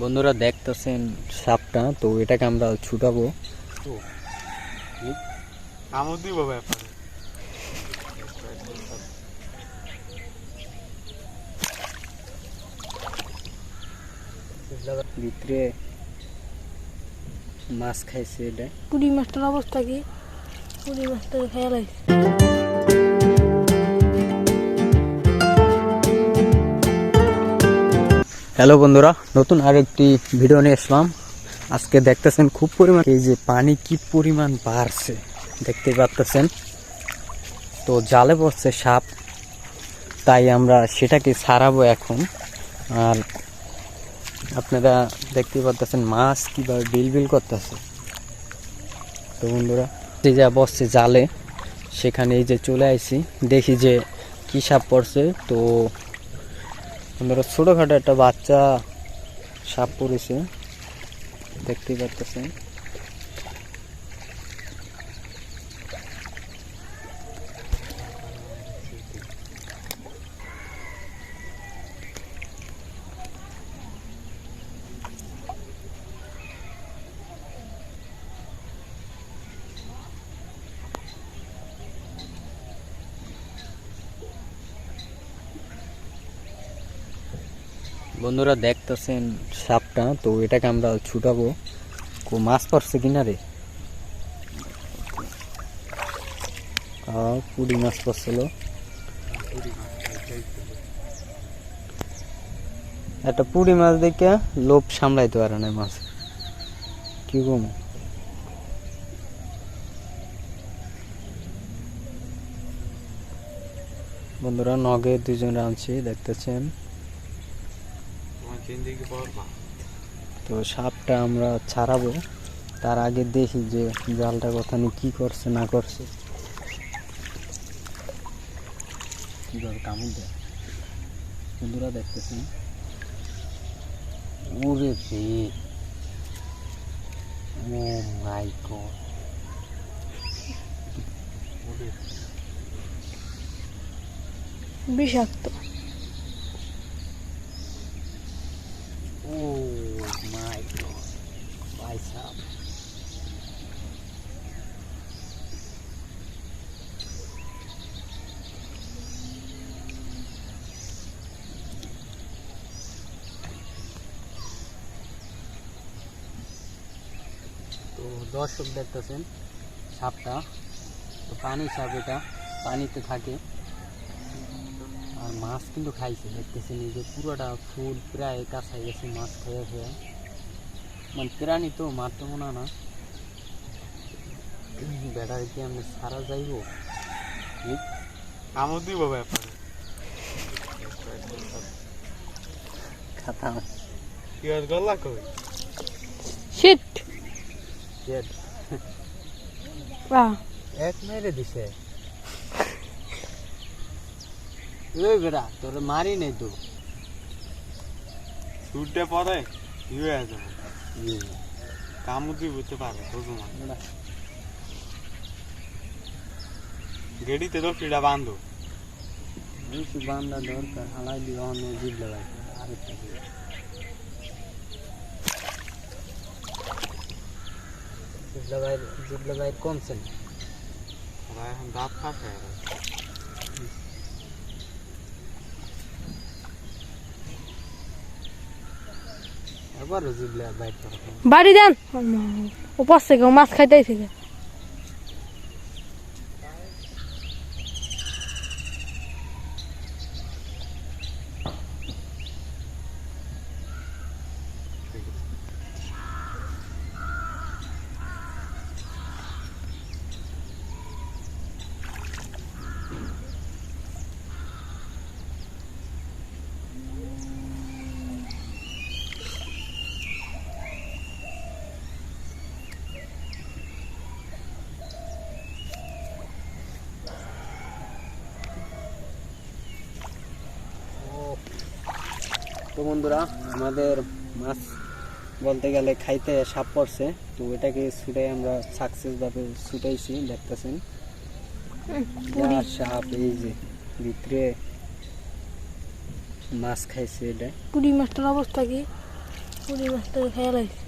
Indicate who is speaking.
Speaker 1: বন্ধুরা দেখতেছেন সাপটা তো এটাকে আমরা ছুটাবো।
Speaker 2: দিব ব্যাপারে।
Speaker 1: ভিতরে মাছ খাইছে এটা।
Speaker 3: পুরি মাছটার অবস্থা কি? পুরি মাছটা খেয়াল আছে
Speaker 1: হ্যালো বন্ধুরা, নতুন আরেকটি ভিডিও নিয়ে আসলাম। আজকে দেখতেছেন খুব পরিমাণ এই যে পানি কি পরিমাণ বাড়ছে দেখতে পাচ্তেছেন তো জালে পড়ছে সাপ, তাই আমরা সেটাকে ছাড়াবো এখন। আর আপনারা দেখতে পাচ্তেছেন মাছ কীভাবে বিল বিল করতেছে। তো বন্ধুরা যে যা বসছে জালে, সেখানে এই যে চলে আইছি। দেখি যে কী সাপ পড়ছে, তো বন্ধুরা ছোটোখাটো একটা বাচ্চা সাপ পড়েছে। দেখতেই পাচ্ছেন বন্ধুরা দেখতেছেন সাপটা তো এটাকে আমরা ছুটাবো। কো মাছ পড়ছে কিনা রে? আহ, মাছ পড়ছিল একটা পুঁটি মাছ দেখে লোভ সামলাইতে পারে না মাছ। কি কম? বন্ধুরা নগে দুজন আনছি দেখতেছেন। তো সাপটা আমরা ছাড়াবো। তার আগে দেখি যে জালটা কথা নিয়ে কি করছে না করছে। কীভাবে কামড় দেয়। বন্ধুরা দেখতেছেন? ওরে রে। Oh my god.
Speaker 3: বিষাক্ত।
Speaker 1: ও মাই গড ভাই সাপ তো দর্শক দেখতেছেন সাপটা তো পানি সাপ এটা পানিতে থাকে আর মাছ কিন্তু খাইছে দেখতেছেন এই যে পুরোটা ফুল প্রায় কাছাই গেছে মাছ খেয়ে খেয়ে। মানে প্রাণী তো মারতে মনে না। বেড়ার কি আমি সারা যাইব?
Speaker 2: কামড় দিব ব্যাপারে
Speaker 1: খাতা
Speaker 2: কি আর গলা কই?
Speaker 3: শিট
Speaker 1: জেড
Speaker 3: বাহ।
Speaker 1: এক মেরে দিছে। ওই বেড়া তোর মারি নেই তো।
Speaker 2: ছুটে পরে
Speaker 1: ইয়ে,
Speaker 2: কামড় দিব তো পারে
Speaker 1: বেড়া।
Speaker 2: গেড়িতে তো ফিডা বান্ধো
Speaker 1: বেশি বান্ধা দরকার হালাই দিয়ে অন্য জিভ লাগাই আরেকটা। জিভ লাগাই জিভ লাগাই কমছে না।
Speaker 2: ওরা এখন দাঁত ফাঁকে
Speaker 3: বাড়ি দেন উপাস থেকে মাছ খাইতেই থেকে
Speaker 1: তো বন্ধুরা আমাদের মাছ বলতে গেলে খাইতে সাপ পড়ছে তো এটাকে ছুটে আমরা সাকসেস ভাবে ছুটাইছি দেখতেছেন। সাপ এই যে ভিতরে মাছ খাইছে এটা।
Speaker 3: পুরি মাছটার অবস্থা কি? পুরি মাছটা খেয়াল আছে